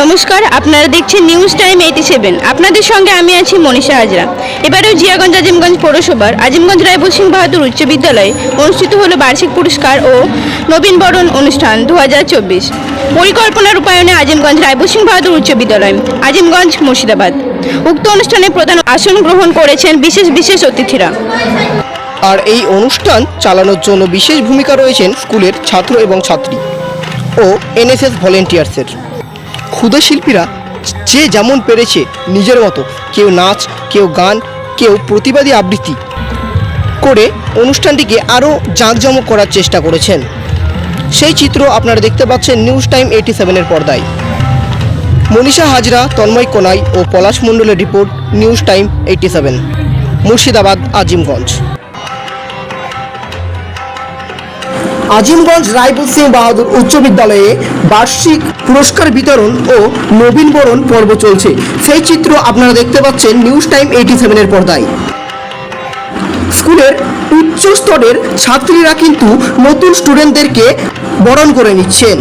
নমস্কার, আপনারা দেখছেন নিউজ টাইম এইটি সেভেন আপনাদের সঙ্গে আমি আছি মনীষা হাজরা। এবারেও জিয়াগঞ্জ আজিমগঞ্জ পৌরসভার আজিমগঞ্জ রায়পুর সিং বাহাদুর উচ্চ বিদ্যালয়ে অনুষ্ঠিত হলো বার্ষিক পুরস্কার ও নবীনবরণ অনুষ্ঠান দু পরিকল্পনা রূপায়ণে আজিমগঞ্জ রায়পুর সিং বাহাদুর উচ্চ বিদ্যালয়, আজিমগঞ্জ মুর্শিদাবাদ। উক্ত অনুষ্ঠানে প্রধান আসন গ্রহণ করেছেন বিশেষ বিশেষ অতিথিরা। আর এই অনুষ্ঠান চালানোর জন্য বিশেষ ভূমিকা রয়েছেন স্কুলের ছাত্র এবং ছাত্রী ও এনএসএস ভলেন্টিয়ার্সের ক্ষুদে শিল্পীরা যে যেমন পেরেছে নিজের মতো, কেউ নাচ, কেউ গান, কেউ প্রতিবাদী আবৃত্তি করে অনুষ্ঠানটিকে আরও জাঁকজমক করার চেষ্টা করেছেন। সেই চিত্র আপনারা দেখতে পাচ্ছেন নিউজ টাইম এইটি সেভেনের পর্দায়। মনীষা হাজরা, তন্ময় কোনাই ও পলাশ মণ্ডলের report news time eighty seven. Murshidabad, Azimganj. Azimganj Raiful Singh Bahadur উচ্চ বিদ্যালয়ে বার্ষিক পুরস্কার বিতরণ ও নবীনবরণ পর্ব চলছে। সেই চিত্র আপনারা দেখতে পাচ্ছেন নিউজ টাইম এইটি সেভেনের পর্দায়। স্কুলের উচ্চ স্তরের ছাত্রীরা কিন্তু নতুন স্টুডেন্টদেরকে বরণ করে নিচ্ছেন।